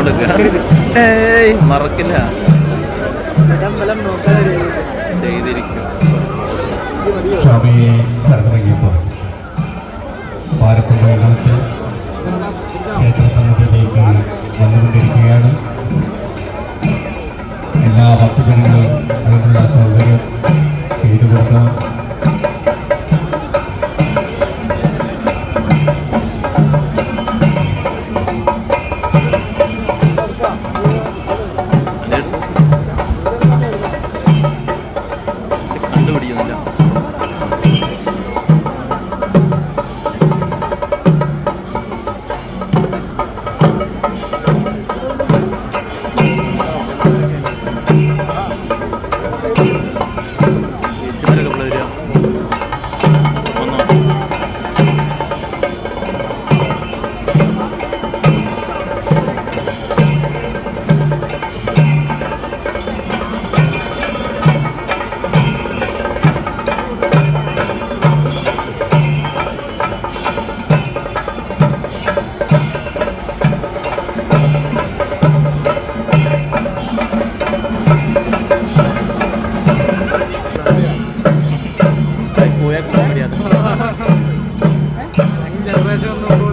കൊടുക്കുക മറക്കില്ല. ചെയ്തിരിക്കും സ്വാമിയെ ശരണമയ്യപ്പ. പാലക്കുമ്പ കാലത്ത് ക്ഷേത്ര സമിതിയിലേക്ക് വന്നുകൊണ്ടിരിക്കുകയാണ്. എല്ലാ ഭക്തജനങ്ങളും 你再给我讲讲。